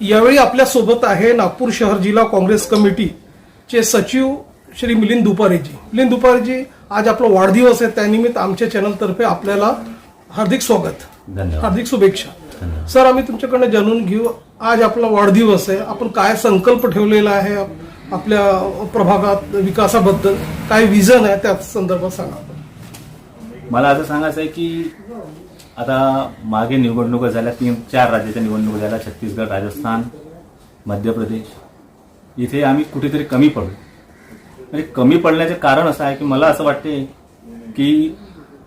यावेळी आपल्यासोबत आहे नागपूर शहर जिल्हा काँग्रेस कमिटीचे सचिव श्री मिलिंद दुपारेजी. मिलिंद दुपारेजी आज आपला वाढदिवस आहे. त्यानिमित्त आमच्या चॅनलतर्फे आपल्याला हार्दिक स्वागत. हार्दिक शुभेच्छा. सर आम्ही तुमच्याकडनं जाणून घेऊ आज आपला वाढदिवस आहे. आपण काय संकल्प ठेवलेला आहे आप- आपल्या प्रभागात विकासाबद्दल? काय विजन आहे त्या संदर्भात सांगा. मला असं सांगायचं आहे की आता मागे निवडणुका झाल्या तीन चार राज्याच्या निवडणुका झाल्या छत्तीसगड राजस्थान मध्य प्रदेश. इथे आम्ही कुठेतरी कमी पडलो. म्हणजे कमी पडण्याचे कारण असं आहे की मला असं वाटते की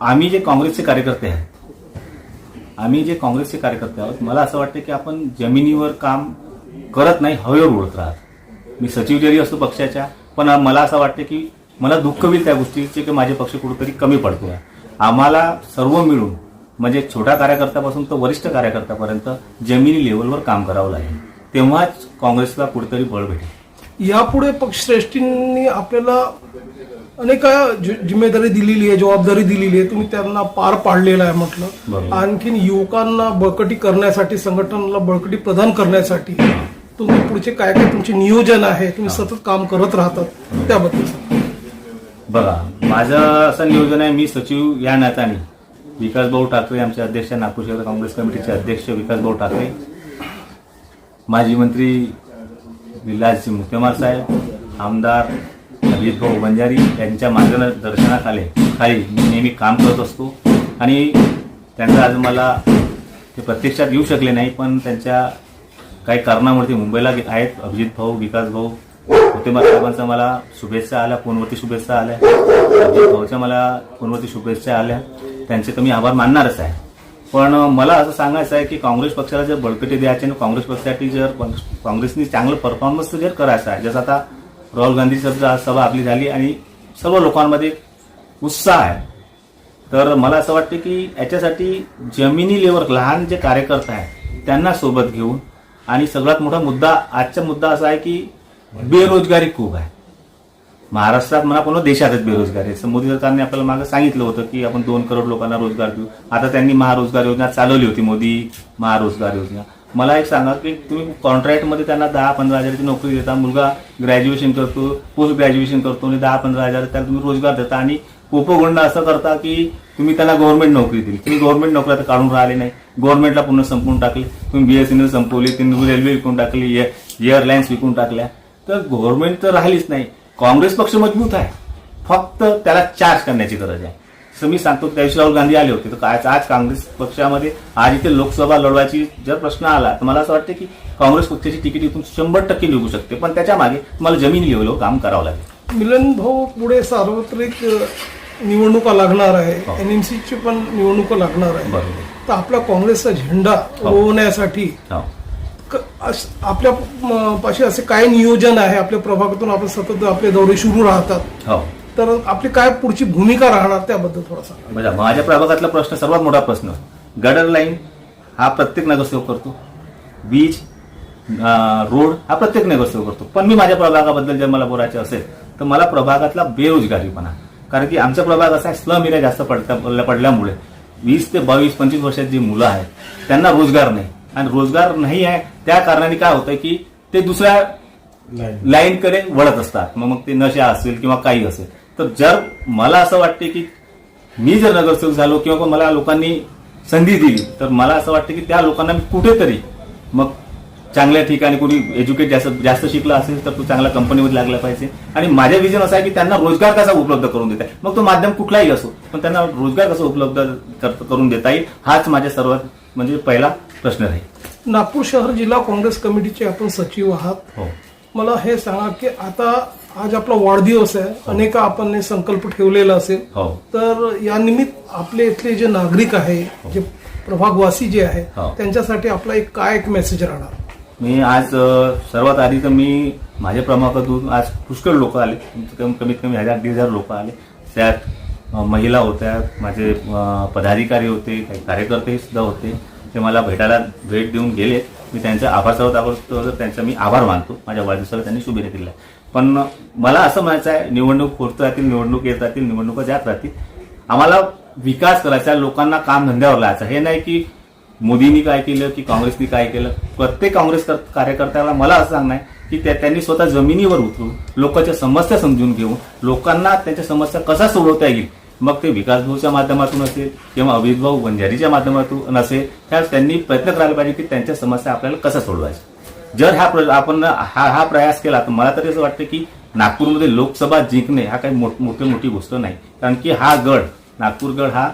आम्ही जे काँग्रेसचे कार्यकर्ते आहेत आम्ही जे काँग्रेसचे कार्यकर्ते आहोत मला असं वाटते की आपण जमिनीवर काम करत नाही हवेवर उडत राहत. मी सचिव जरी असतो पक्षाच्या पण मला असं वाटते की मला दुःख होईल त्या गोष्टीचे की माझे पक्ष कुठेतरी कमी पडतो आहे आम्हाला सर्व मिळून म्हणजे छोट्या कार्यकर्त्यापासून तर वरिष्ठ कार्यकर्त्यापर्यंत जमिनी लेवलवर काम करावं लागेल. तेव्हाच काँग्रेसला कुठेतरी बळ भेटेल. यापुढे पक्षश्रेष्ठींनी आपल्याला अनेक जिम्मेदारी दिलेली आहे जबाबदारी दिलेली आहे. तुम्ही त्यांना पार पाडलेला आहे म्हटलं. आणखीन युवकांना बळकटी करण्यासाठी संघटनाला बळकटी प्रदान करण्यासाठी तुम्ही पुढचे काय काय तुमचे नियोजन आहे तुम्ही सतत काम करत राहतात त्याबद्दल. बघा माझं असं नियोजन आहे मी सचिव या नात्याने. विकासभाऊ ठाकरे आमचे अध्यक्ष नागपूर शहर काँग्रेस कमिटीचे अध्यक्ष विकासभाऊ ठाकरे माजी मंत्री विलासजी मुक्तेमार साहेब आमदार अभिजितभाऊ बंजारी यांच्या मार्गदर्शनाखाली खाली मी नेहमी काम करत असतो. आणि त्यांचा आज मला ते प्रत्यक्षात येऊ शकले नाही पण त्यांच्या काही कारणामुळे ते मुंबईला आहेत. अभिजित भाऊ विकास भाऊ मुक्तेमार साहेबांचा मला शुभेच्छा आल्या फोनवरती शुभेच्छा आल्या. अभिजित भाऊच्या मला फोनवरती शुभेच्छा आल्या. त्यांचे तर मी आभार मानणारच आहे. पण मला असं सांगायचं आहे की काँग्रेस पक्षाला जर बळकटी द्यायची आणि काँग्रेस पक्षासाठी जर काँग्रेसनी चांगलं परफॉर्मन्स जर करायचं आहे. जसं आता राहुल गांधी सभा आपली झाली आणि सर्व लोकांमध्ये उत्साह आहे. तर मला असं वाटतं की याच्यासाठी जमिनी लेवर लहान जे कार्यकर्ते आहेत त्यांना सोबत घेऊन आणि सगळ्यात मोठा मुद्दा आजचा मुद्दा असा आहे की बेरोजगारी खूप आहे. महाराष्ट्रात म्हणा पूर्ण देशातच बेरोजगार आहे. मोदी सरकारने आपल्याला मागे सांगितलं होतं की आपण दोन करोड लोकांना रोजगार देऊ. आता त्यांनी महारोजगार योजना चालवली होती मोदी महारोजगार योजना. मला एक सांगा की तुम्ही कॉन्ट्रॅक्टमध्ये त्यांना दहा पंधरा हजाराची नोकरी देता मुलगा ग्रॅज्युएशन करतो पोस्ट ग्रॅज्युएशन करतो आणि दहा पंधरा हजार त्याला तुम्ही रोजगार देता आणि पोपोगोंड असं करता की तुम्ही त्यांना गव्हर्नमेंट नोकरी दिली. तुम्ही गव्हर्नमेंट नोकऱ्या तर काढून राहिले नाही. गव्हर्नमेंटला पूर्ण संपवून टाकले. तुम्ही बीएसएनएल संपवली तुम्ही रेल्वे विकून टाकली एअरलाईन्स विकून टाकल्या. तर गव्हर्नमेंट तर राहिलीच नाही. काँग्रेस पक्ष मजबूत आहे. फक्त त्याला चार्ज करण्याची गरज आहे. असं मी सांगतो त्या दिवशी राहुल गांधी आले होते. तर काय आज काँग्रेस पक्षामध्ये आज इथे लोकसभा लढवायची जर प्रश्न आला तर मला असं वाटतं की काँग्रेस पक्षाची तिकीट इथून शंभर टक्के निघू शकते. पण त्याच्यामागे तुम्हाला जमीन लेवलवर काम करावं लागेल. मिलन भाऊ पुढे सार्वत्रिक निवडणुका लागणार आहे. हो. एनएमसीची पण निवडणुका लागणार आहे. बरोबर. तर आपला काँग्रेसचा झेंडा रोवण्यासाठी हो. अस- आपल्या पाशी असे काय नियोजन आहे? आपल्या प्रभागातून आपण सतत आपले दौरे सुरू राहतात. हो. तर आपली काय पुढची भूमिका राहणार त्याबद्दल थोडा सांगा म्हणजे माझ्या प्रभागातला प्रश्न सर्वात मोठा प्रश्न गडर लाईन हा प्रत्येक नगरसेवक करतो. बीच अं, रोड हा प्रत्येक नगरसेवक करतो. पण मी माझ्या प्रभागाबद्दल जर मला बोलायचं असेल तर मला प्रभागातला बेरोजगारीपणा कारण की आमचा प्रभाग असा आहे स्लम एरिया जास्त पडता पडल्या- पडल्यामुळे वीस ते बावीस पंचवीस वर्षात जी मुलं आहेत त्यांना रोजगार नाही. आणि रोजगार नाही आहे त्या कारणाने काय होतंय की ते दुसऱ्या लाईनकडे वळत असतात. मग मग ते नशा असेल किंवा काही असेल. तर जर मला असं वाटते की मी जर नगरसेवक झालो किंवा मला लोकांनी संधी दिली तर मला असं वाटतं की त्या लोकांना मी कुठेतरी मग चांगल्या ठिकाणी कोणी एज्युकेट जास्त जास्त शिकला असेल तर तो चांगल्या कंपनीमध्ये लागला पाहिजे. आणि माझ्या विजन असं आहे की त्यांना रोजगार कसा उपलब्ध करून देता येईल? मग तो माध्यम कुठलाही असो पण त्यांना रोजगार कसा उपलब्ध कर- करून देता येईल? हाच माझ्या सर्वात म्हणजे पहिला प्रश्न राहील नागपूर शहर जिल्हा काँग्रेस कमिटीचे आपण सचिव आहात. हो. मला हे सांगा की आता आज आपला वाढदिवस आहे अनेक आपण हे संकल्प ठेवलेला असेल. हो. तर या निमित्त आपले इथले जे नागरिक आहे जे प्रभागवासी जे आहे हो. त्यांच्यासाठी आपला एक काय एक मेसेज राहणार? मी आज अ, सर्वात आधी तर मी माझ्या प्रमुखातून आज पुष्कळ लोक आले. कम- कमीत कमी हजार दीड हजार लोक आले. त्यात अ, महिला होत्या माझे अ, पदाधिकारी होते काही कार्यकर्ते सुद्धा होते. ते मला भेटायला भेट देऊन गेले. मी त्यांचा आभार सर्व त्यांचा मी आभार मानतो. माझ्या वाढदिवसाला त्यांनी शुभेच्छा दिल्या पण मला असं म्हणायचं आहे निवडणूक होत राहतील निवडणूक येत राहतील निवडणुका जात राहतील. आम्हाला विकास करायचा लोकांना काम धंद्यावर लावायचा हे नाही की मोदींनी काय केलं की काँग्रेसनी काय केलं. प्रत्येक काँग्रेस कार्यकर्त्याला मला असं सांगणं आहे की त्या- त्यांनी स्वतः जमिनीवर उतरून लोकांच्या समस्या समजून घेऊन लोकांना त्यांच्या समस्या कसा सोडवता येईल मग ते विकास भाऊच्या माध्यमातून असेल किंवा अभित भाऊ बंजारीच्या माध्यमातून असेल ह्या त्यांनी प्रयत्न करायला पाहिजे की त्यांच्या समस्या आपल्याला कसा सोडवायच्या. जर हा प्र- आपण हा हा प्रयास केला तर मला तरी असं वाटतं की नागपूरमध्ये लोकसभा जिंकणे हा काही मोठ- मोठी मोठी गोष्ट नाही. कारण की हा गड नागपूर गड हा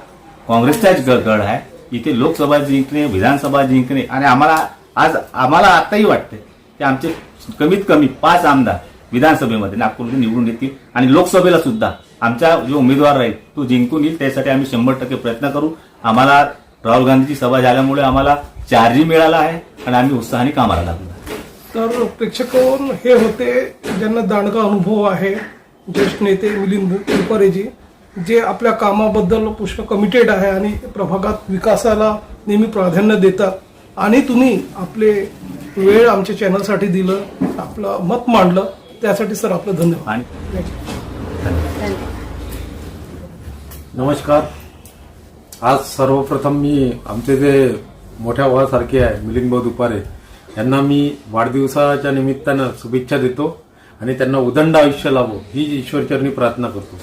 काँग्रेसचाच ग- गड आहे. इथे लोकसभा जिंकणे विधानसभा जिंकणे आणि आम्हाला आज आम्हाला आताही वाटते की आमचे कमीत कमी पाच आमदार विधानसभेमध्ये नागपूरमध्ये निवडून येतील आणि लोकसभेला सुद्धा आमचा जो उमेदवार राहील तो जिंकून येईल त्यासाठी आम्ही शंभर टक्के प्रयत्न करू. आम्हाला राहुल गांधीची सभा झाल्यामुळे आम्हाला चार्जही मिळाला आहे आणि आम्ही उत्साहाने कामाला लागलो तर प्रेक्षकांवर हे होते ज्यांना दांडगा अनुभव आहे ज्येष्ठ नेते मिलिंद दुपारेजी जे आपल्या कामाबद्दल पुष्कळ कमिटेड आहे आणि प्रभागात विकासाला नेहमी प्राधान्य देतात. आणि तुम्ही आपले वेळ आमच्या चॅनलसाठी दिलं आपलं मत मांडलं त्यासाठी सर आपलं धन्यवाद. नमस्कार. आज सर्वप्रथम मी आमचे जे मोठ्या भावासारखे आहे मिलिंद भाऊ दुपारे यांना मी वाढदिवसाच्या निमित्तानं शुभेच्छा देतो आणि त्यांना उदंड आयुष्य लाभो ही ईश्वरचरणी प्रार्थना करतो.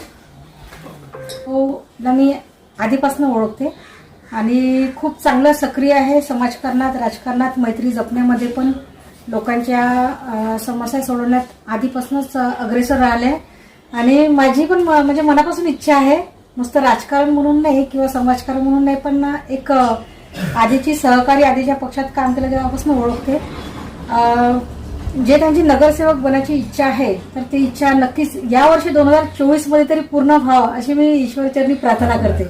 हो मी आधीपासून ओळखते. आणि खूप चांगलं सक्रिय आहे समाजकारणात राजकारणात मैत्री जपण्यामध्ये पण. लोकांच्या समस्या सोडवण्यात आधीपासूनच अग्रेसर राहिले. आणि माझी पण म- म्हणजे मनापासून इच्छा आहे. नुसतं राजकारण म्हणून नाही किंवा समाजकारण म्हणून नाही पण ना एक आधीची सहकारी आधीच्या पक्षात काम केलं तेव्हापासून ओळखते. जे त्यांची नगरसेवक बनायची इच्छा आहे तर ती इच्छा नक्कीच यावर्षी दोन हजार चोवीसमध्ये तरी पूर्ण व्हावं अशी मी ईश्वरचरणी प्रार्थना करते.